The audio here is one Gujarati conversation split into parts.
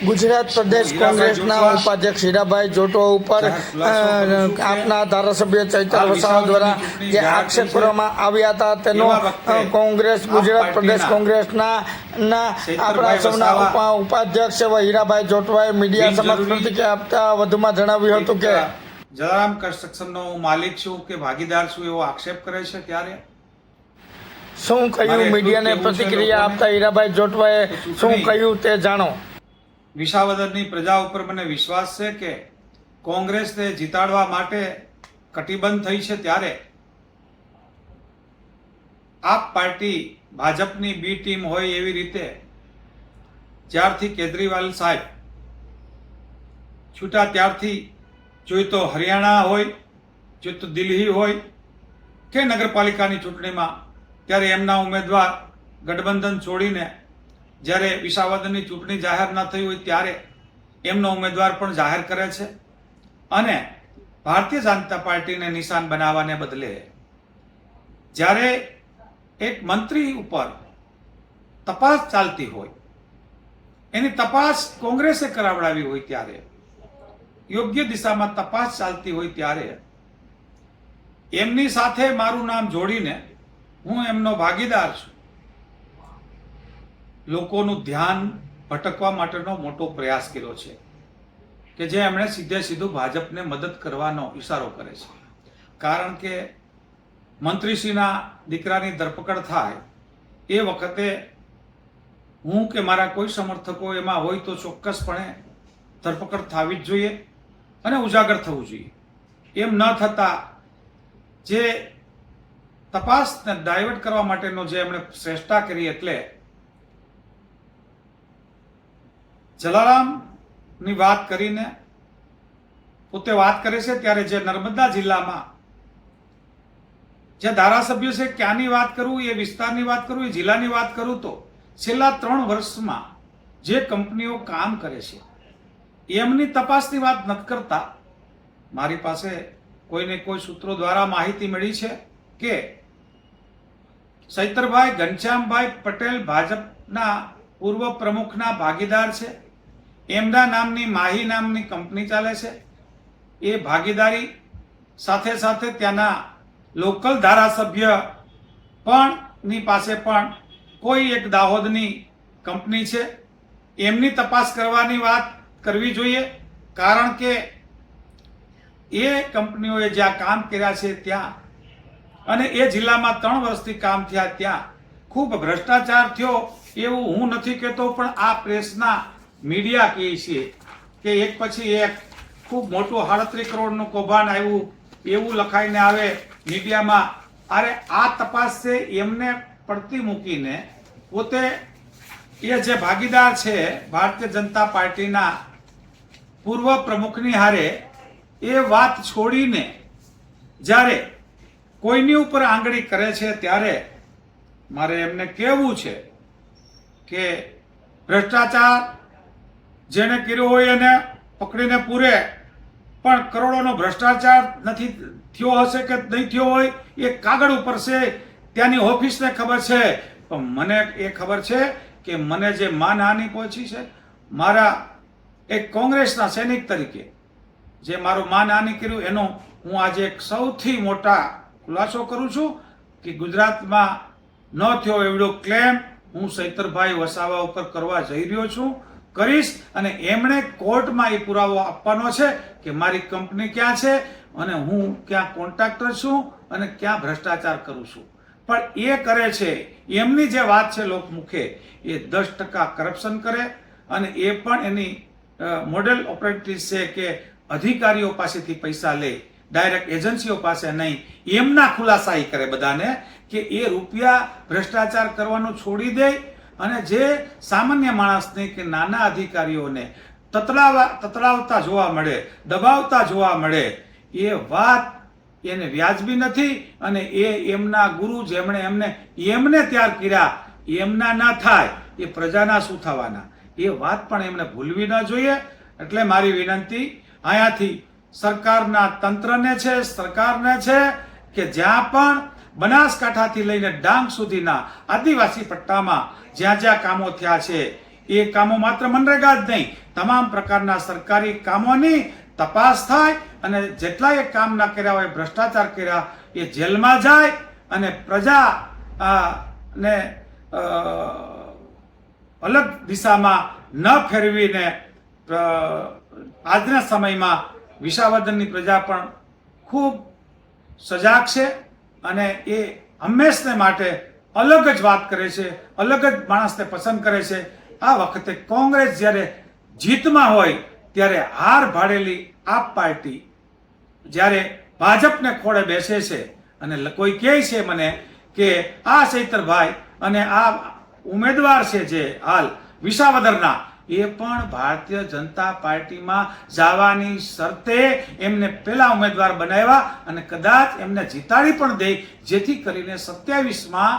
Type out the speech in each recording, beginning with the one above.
ગુજરાત પ્રદેશ કોંગ્રેસના ઉપાધ્યક્ષ હીરાભાઈ જોટો ઉપર આપના ધારાસભ્ય ચૈતર વસાવા દ્વારા જે આક્ષેપ કરવામાં આવ્યા હતા તેનો કોંગ્રેસ ગુજરાત પ્રદેશ કોંગ્રેસના ના આપણા સૌના ઉપાધ્યક્ષ એવા હીરાભાઈ જોટવાએ મીડિયા સમક્ષ પ્રતિક્રિયા આપતા વધુમાં જણાવ્યું હતું કે જલારામ કન્સ્ટ્રક્શનનો હું માલિક છું કે ભાગીદાર છું એવો આક્ષેપ કરે છે ત્યારે? શું કહ્યું મીડિયાને પ્રતિક્રિયા આપતા હીરાભાઈ જોટવાએ શું કહ્યું તે જાણો. વિસાવદરની પ્રજા ઉપર મને વિશ્વાસ છે કે કોંગ્રેસને જીતાડવા માટે કટિબંધ થઈ છે ત્યારે આપ પાર્ટી ભાજપની બી ટીમ હોય એવી રીતે જ્યારથી કેજરીવાલ સાહેબ છૂટા ત્યારથી જોઈ તો હરિયાણા હોય, જોઈ તો દિલ્હી હોય કે નગરપાલિકાની ચૂંટણીમાં, ત્યારે એમના ઉમેદવાર ગઠબંધન છોડીને જ્યારે વિસાવદરની ચૂંટણી જાહેર ન થઈ હોય ત્યારે એમનો ઉમેદવાર પણ જાહેર કરે છે અને ભારતીય જનતા પાર્ટીને નિશાન બનાવવાને બદલે જ્યારે એક મંત્રી ઉપર તપાસ ચાલતી હોય, એની તપાસ કોંગ્રેસે કરાવડાવી હોય ત્યારે, યોગ્ય દિશામાં તપાસ ચાલતી હોય ત્યારે એમની સાથે મારું નામ જોડીને હું એમનો ભાગીદાર છું. લોકોનું ધ્યાન ભટકવા માટેનો મોટો પ્રયાસ કર્યો છે કે જે એમણે સીધે સીધું ભાજપને મદદ કરવાનો ઇશારો કરે છે. કારણ કે મંત્રીશ્રીના દીકરાની ધરપકડ થાય એ વખતે હું કે મારા કોઈ સમર્થકો એમાં હોય તો ચોક્કસપણે ધરપકડ થવી જ જોઈએ અને ઉજાગર થવું જોઈએ. એમ ન થતાં જે તપાસને ડાયવર્ટ કરવા માટેનો જે એમણે શ્રેષ્ઠા કરી એટલે જલારામની વાત કરીને પોતે વાત કરે છે ત્યારે જે નર્મદા જિલ્લામાં જે ધારાસભ્યો છે, ક્યાંની વાત કરું, એ વિસ્તારની વાત કરું, એ જિલ્લાની વાત કરું તો છેલ્લા ત્રણ વર્ષમાં જે કંપનીઓ કામ કરે છે, એમની તપાસની વાત નથી કરતા. મારી પાસે કોઈને કોઈ સૂત્રો દ્વારા માહિતી મળી છે કે સૈતરભાઈ, ઘનશ્યામભાઈ પટેલ ભાજપના પૂર્વ પ્રમુખના ભાગીદાર છે. એમના નામની, માહી નામની કંપની ચાલે છે. એ ભાગીદારી સાથે સાથે ત્યાંના લોકલ ધારાસભ્ય પણ ની પાસે પણ કોઈ એક દાહોદની કંપની છે. એમની તપાસ કરવાની વાત કરવી જોઈએ, કારણ કે એ કંપનીઓએ જ્યાં કામ કર્યા છે ત્યાં અને એ જિલ્લામાં ત્રણ વર્ષથી કામ થયા ત્યાં ખૂબ ભ્રષ્ટાચાર થયો એવું હું નથી કહેતો, પણ આ પ્રેસના મીડિયા કહે છે કે એક પછી એક ખૂબ મોટું સાડત્રીસ કરોડનું કૌભાંડ આવ્યું, એવું લખાઈને આવે મીડિયામાં. અરે આ તપાસ છે એમને પડતી મૂકીને પોતે એ જે ભાગીદાર છે ભારતીય જનતા પાર્ટીના પૂર્વ પ્રમુખની હારે એ વાત છોડીને જ્યારે કોઈની ઉપર આંગળી કરે છે ત્યારે મારે એમને કહેવું છે કે ભ્રષ્ટાચાર જેને કર્યો હોય એને પકડીને પૂરે. પણ કરોડોનો ભ્રષ્ટાચાર નથી થયો હશે કે નહીં થયો હોય, એ કાગળ ઉપર છે, ત્યાંની ઓફિસને ખબર છે. પણ મને એ ખબર છે કે મને જે માનહાનિ પહોંચી છે, મારા એક કોંગ્રેસના સૈનિક તરીકે, જે મારું માનહાનિ કર્યું, એનો હું આજે એક સૌથી મોટા ખુલાસો કરું છું કે ગુજરાતમાં ન થયો એવડો ક્લેમ હું સૈતરભાઈ વસાવા ઉપર કરવા જઈ રહ્યો છું. કરીશ અને એમણે કોર્ટમાં એ પુરાવો આપવાનો છે કે મારી કંપની ક્યાં છે અને હું ક્યાં કોન્ટ્રાક્ટર છું અને ક્યાં ભ્રષ્ટાચાર કરું છું. પણ એ કરે છે, એમની જે વાત છે લોકમુખે, એ દસ ટકા કરપ્શન કરે અને એ પણ એની મોડેલ ઓપરેટિવ છે કે અધિકારીઓ પાસેથી પૈસા લે ડાયરેક્ટ એજન્સીઓ પાસે નહીં, એમના ખુલાસા એ કરે બધાને કે એ રૂપિયા ભ્રષ્ટાચાર કરવાનું છોડી દે અને જે સામાન્ય માણસને કે નાના અધિકારીઓને તતડાવા તતડાવતા જોવા મળે, દબાવતા જોવા મળે, એ વાત એને વ્યાજબી નથી અને એ એમના ગુરુ જેમણે એમને એમને ત્યાર કર્યા, એમના ના થાય, એ પ્રજાના શું થવાના? એ વાત પણ એમને ભૂલવી ન જોઈએ. એટલે મારી વિનંતી, અહીંયાથી સરકારના તંત્રને છે, સરકારને છે કે જ્યાં પણ બનાસકાંઠાથી લઈને ડાંગ સુધીના આદિવાસી પટ્ટામાં જ્યાં જ્યાં કામો થયા છે, એ કામો માત્ર મનરેગા જ નહીં, તમામ પ્રકારના સરકારી કામોની તપાસ થાય અને જેટલાએ કામ ના કર્યા હોય, ભ્રષ્ટાચાર કર્યા, એ જેલમાં જાય અને પ્રજા ને અલગ દિશામાં ન ફેરવીને આજના સમયમાં વિસાવદનની પ્રજા પણ ખૂબ સજાગ છે. અને એ હંમેશને માટે અલગ જ વાત કરે છે, અલગ જ માણસને પસંદ કરે છે. આ વખતે કોંગ્રેસ જ્યારે જીતમાં હોય, ત્યારે હાર ભાડેલી આપ પાર્ટી જ્યારે ભાજપને ખોળે બેસે છે અને કોઈ કહે છે મને કે આ ચૈતરભાઈ અને આ ઉમેદવાર છે જે હાલ વિસાવદરના એ પણ ભારતીય જનતા પાર્ટીમાં જવાની શરતે એમને પેલા ઉમેદવાર બનાવ્યા અને કદાચ એમને જીતાડી પણ દે, જેથી કરીને સત્યાવીસમાં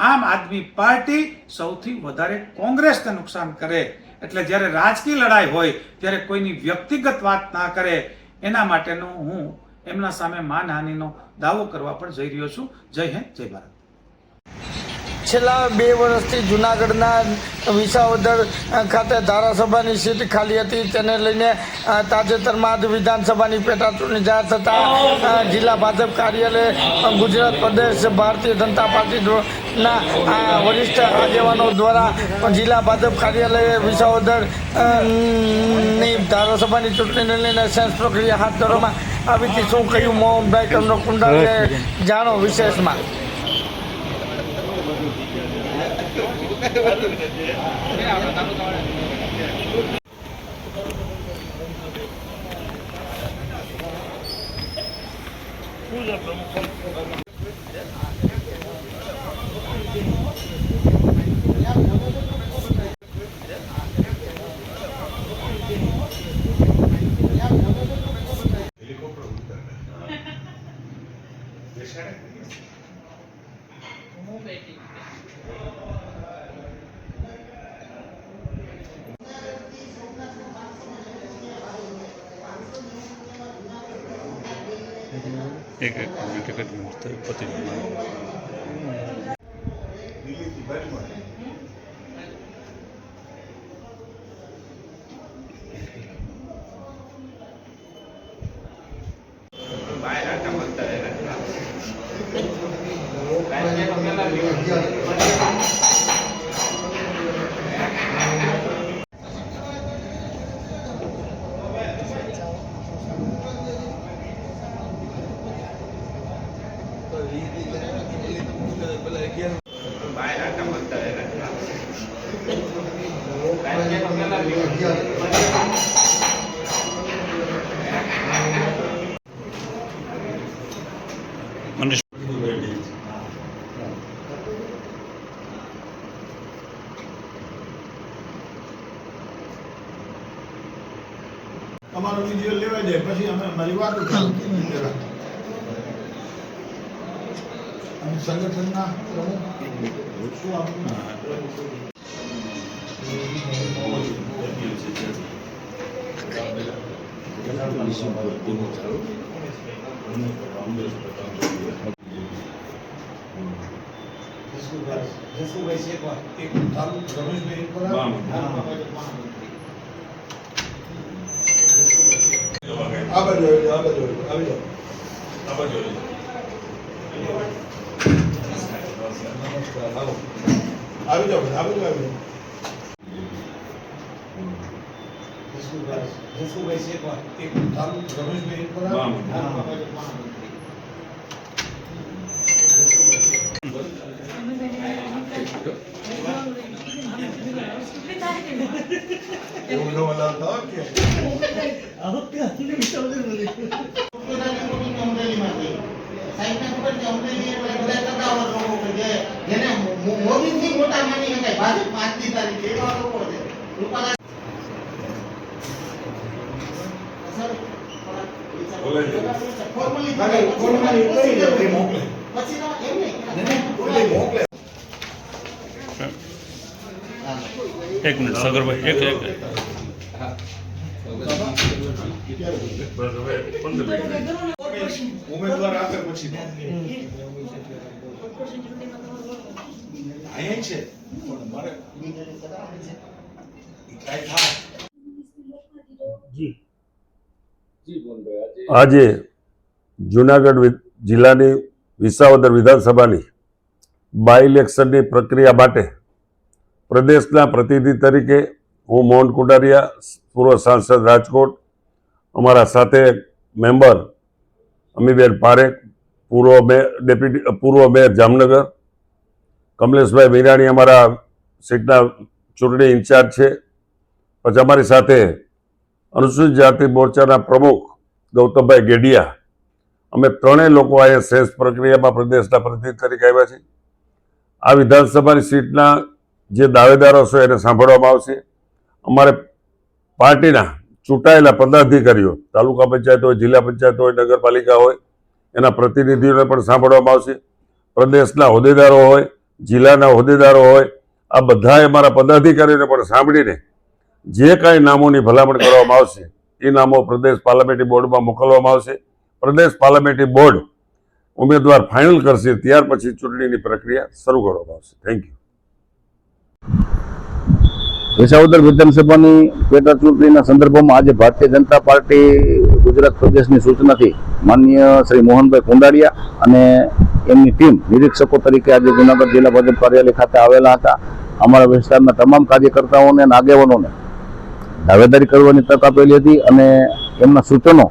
આમ આદમી પાર્ટી સૌથી વધારે કોંગ્રેસને નુકસાન કરે. એટલે જ્યારે રાજકીય લડાઈ હોય, ત્યારે કોઈની વ્યક્તિગત વાત ના કરે. એના માટેનો હું એમના સામે માનહાનિનો દાવો કરવા પણ જઈ રહ્યો છું. જય હિન્દ, જય ભારત. છેલ્લા બે વર્ષથી જુનાગઢના વિસાવદર ખાતે ધારાસભાની સીટ ખાલી હતી. તેને લઈને તાજેતરમાં જ વિધાનસભાની પેટા ચૂંટણી જાહેર થતાં જિલ્લા ભાજપ કાર્યાલય ગુજરાત પ્રદેશ ભારતીય જનતા પાર્ટીના વરિષ્ઠ આગેવાનો દ્વારા જિલ્લા ભાજપ કાર્યાલયે વિસાવદરની ધારાસભાની ચૂંટણીને લઈને સેન્સ પ્રક્રિયા હાથ ધરવામાં આવી હતી. શું કહ્યું મોહનભાઈ? કમનો કુંડારીએ જાણો વિશેષમાં. એક એક જ મિનિટ તો પતી ગયું. મનીષ તમારો વીડિયો લેવા જાય પછી અમે અમારી વાત અને સંગઠનના પ્રમુખ શું આપનું જસુભાઈ શેખવા એક ધારું રમેશભાઈ એક પર વાહ. આ બાજુ આવી જાઓ, આ બાજુ આવી જાઓ, આવી જાઓ નમસ્કાર આવો આવી જાઓ આ બાજુ આવી જાઓ જસુભાઈ જસુભાઈ શેખવા એક ધારું રમેશભાઈ. એવું ન બોલાવતા હો કે? મોદીથી મોટા માની શકાય ભાજપ આજની તારીખે એવા લોકો છે રૂપાલા અરે, ફોર્મલી કરી દો, એ મોકલે. પછી તો એમ નહીં એ એક મિનિટ સાગરભાઈ એક એક. ઉમેદવાર આપે પછી અહીંયા છે પણ મારે થાય આજે જુનાગઢ જિલ્લાની વિસાવદર વિધાનસભાની બાય ઇલેક્શનની પ્રક્રિયા માટે પ્રદેશના પ્રતિનિધિ તરીકે હું મોહન કુંડારિયા, પૂર્વ સાંસદ રાજકોટ, અમારા સાથે મેમ્બર અમીબેન પારેખ, પૂર્વ મેયર ડેપ્યુટી, પૂર્વ મેયર જામનગર, કમલેશભાઈ મીરાણી અમારા સીટના ચૂંટણી ઇન્ચાર્જ છે. પછી અમારી સાથે અનુસૂચિત જાતિ મોરચાના પ્રમુખ ગૌતમભાઈ ગેડિયા. અમે ત્રણેય લોકો અહીંયા શેષ પ્રક્રિયામાં પ્રદેશના પ્રતિનિધિ તરીકે આવ્યા છે આ વિધાનસભાની સીટના જે દાવેદારો છે એને સાંભળવામાં આવશે. અમારે પાર્ટીના ચૂંટાયેલા પદાધિકારીઓ, તાલુકા પંચાયત હોય, જિલ્લા પંચાયત હોય, નગરપાલિકા હોય, એના પ્રતિનિધિઓને પણ સાંભળવામાં આવશે. પ્રદેશના હોદ્દેદારો હોય, જિલ્લાના હોદ્દેદારો હોય, આ બધાએ અમારા પદાધિકારીઓને પણ સાંભળીને જે કાંઈ નામોની ભલામણ કરવામાં આવશે, એ નામો પ્રદેશ પાર્લામેન્ટરી બોર્ડમાં મોકલવામાં આવશે. પ્રદેશ પાર્લામેન્ટરી બોર્ડ ઉમેદવાર ફાઇનલ કરશે, ત્યાર પછી ચૂંટણીની પ્રક્રિયા શરૂ કરવામાં આવશે. થેન્ક યુ વિસાવદર વિધાનસભાની પેટા ચૂંટણીના સંદર્ભમાં આજે ભારતીય જનતા પાર્ટી ગુજરાત પ્રદેશની સૂચનાથી માનનીય શ્રી મોહનભાઈ કુંડાડિયા અને એમની ટીમ નિરીક્ષકો તરીકે આજે જુનાગઢ જિલ્લા ભાજપ કાર્યાલય ખાતે આવેલા હતા. અમારા વિસ્તારના તમામ કાર્યકર્તાઓને અને આગેવાનોને દાવેદારી કરવાની તક આપેલી હતી અને એમના સૂચનો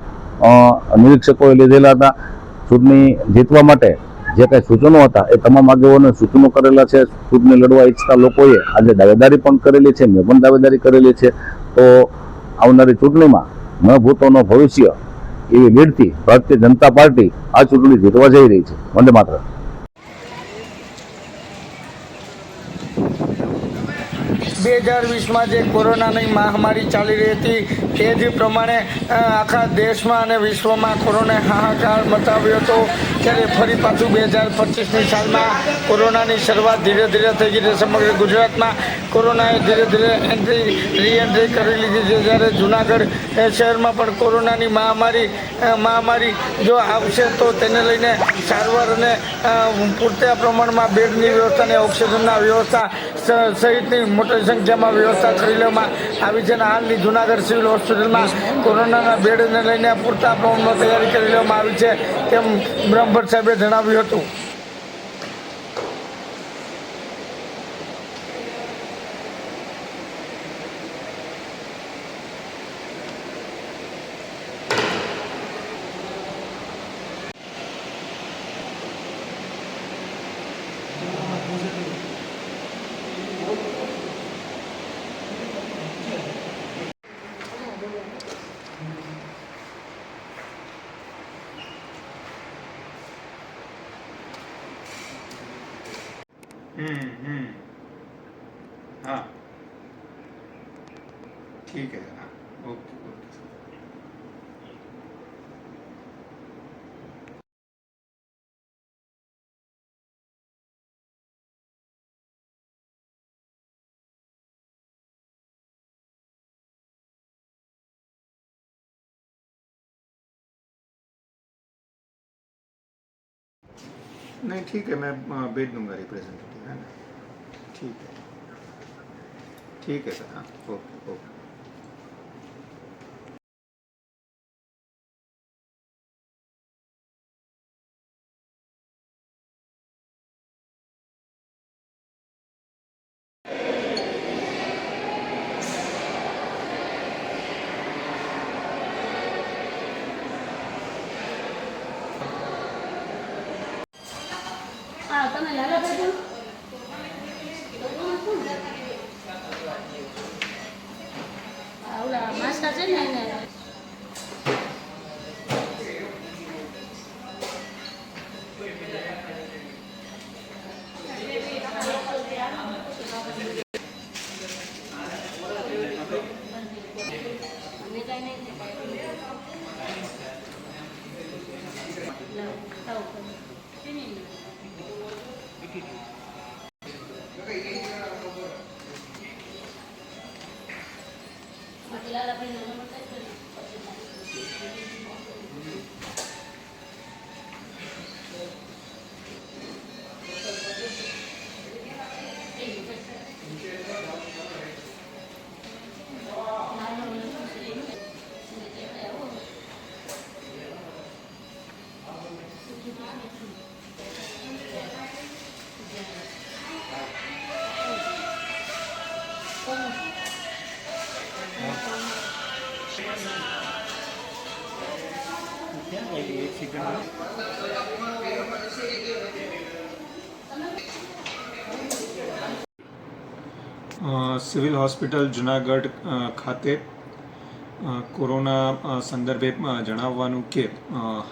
નિરીક્ષકોએ લીધેલા હતા. ચૂંટણી જીતવા માટે જે કાંઈ સૂચનો હતા એ તમામ આગેવાનોએ સૂચનો કરેલા છે. ચૂંટણી લડવા ઈચ્છતા લોકોએ આજે દાવેદારી પણ કરેલી છે, મેં પણ દાવેદારી કરેલી છે. તો આવનારી ચૂંટણીમાં ન ભૂતોનો ભવિષ્ય એવી લીડથી ભારતીય જનતા પાર્ટી આ ચૂંટણી જીતવા જઈ રહી છે. વંદે માત્ર બે હજાર વીસમાં જે કોરોનાની મહામારી ચાલી રહી હતી, તે જ પ્રમાણે આખા દેશમાં અને વિશ્વમાં કોરોનાએ હાહાકાર મચાવ્યો હતો. ત્યારે ફરી પાછું બે હજાર પચીસની સાલમાં કોરોનાની શરૂઆત ધીરે ધીરે થઈ ગઈ છે સમગ્ર ગુજરાતમાં. કોરોનાએ ધીરે ધીરે એન્ટ્રી રીએન્ટ્રી કરી લીધી છે. જ્યારે જુનાગઢ શહેરમાં પણ કોરોનાની મહામારી મહામારી જો આવશે તો તેને લઈને સારવાર અને પૂરતા પ્રમાણમાં બેડની વ્યવસ્થા અને ઓક્સિજનના વ્યવસ્થા સહિતની મોટી સંખ્યામાં વ્યવસ્થા કરી લેવામાં આવી છે અને હાલની જુનાગઢ સિવિલ હોસ્પિટલમાં કોરોનાના બેડને લઈને પૂરતા પ્રમાણમાં તૈયારી કરી લેવામાં આવી છે, તેમ બ્રહ્મભટ્ટ સાહેબે જણાવ્યું હતું. हां. ठीक आहे हां. Okay okay. नहीं ठीक है मैं अ, भेज दूंगा रिप्रेजेंटेटिव है ना ठीक है ठीक है सर हाँ okay okay civil hospital Junagadh ખાતે કોરોના સંદર્ભે જણાવવાનું કે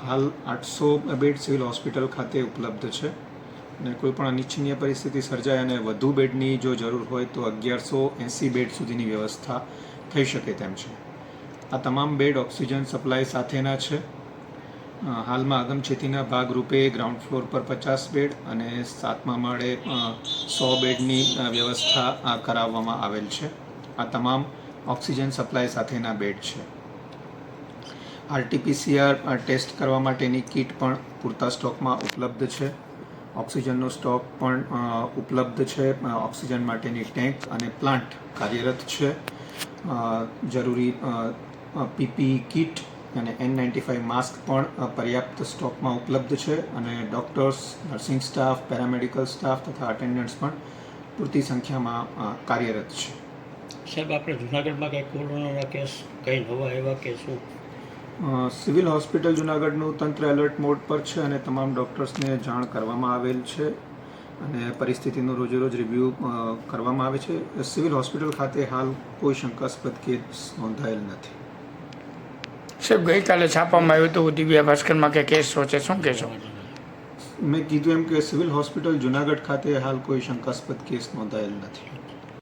હાલ આઠસો બેડ સિવિલ હોસ્પિટલ ખાતે ઉપલબ્ધ છે અને કોઈ પણ અનિચ્છનીય પરિસ્થિતિ સર્જાય અને વધુ બેડની જો જરૂર હોય તો અગિયારસો એંસી બેડ સુધીની વ્યવસ્થા થઈ શકે તેમ છે. આ તમામ બેડ ઓક્સિજન સપ્લાય સાથેના છે. હાલમાં આગમચેતીના ભાગરૂપે ગ્રાઉન્ડ ફ્લોર પર પચાસ બેડ અને સાતમા માળે સો બેડની વ્યવસ્થા કરાવવામાં આવેલ છે. આ તમામ ઓક્સિજન સપ્લાય સાથેના બેડ છે. આરટીપીસીઆર ટેસ્ટ કરવા માટેની કીટ પણ પૂરતા સ્ટોકમાં ઉપલબ્ધ છે. ઓક્સિજનનો સ્ટોક પણ ઉપલબ્ધ છે. ઓક્સિજન માટેની ટેન્ક અને પ્લાન્ટ કાર્યરત છે. જરૂરી પીપી કીટ અને એન નાઇન્ટી ફાઇવ માસ્ક પણ પર્યાપ્ત સ્ટોકમાં ઉપલબ્ધ છે અને doctors nursing staff paramedical staff તથા અટેન્ડન્ટ્સ પણ પૂરતી સંખ્યામાં કાર્યરત છે. સાહેબ આપણે જુનાગઢમાં કંઈ કોરોનાના કેસ કંઈ નવા એવા કેસો સિવિલ હોસ્પિટલ જુનાગઢનું તંત્ર એલર્ટ મોડ પર છે અને તમામ ડૉક્ટર્સને જાણ કરવામાં આવેલ છે અને પરિસ્થિતિનું રોજેરોજ રિવ્યૂ કરવામાં આવે છે. સિવિલ હોસ્પિટલ ખાતે હાલ કોઈ શંકાસ્પદ કેસ નોંધાયેલ નથી. સાહેબ, ગઈકાલે છાપવામાં આવ્યું હતું દિવ્યા ભાસ્કરમાં કે કેસ છે શું કહેશો? મેં કીધું એમ કે સિવિલ હોસ્પિટલ જુનાગઢ ખાતે હાલ કોઈ શંકાસ્પદ કેસ નોંધાયેલ નથી.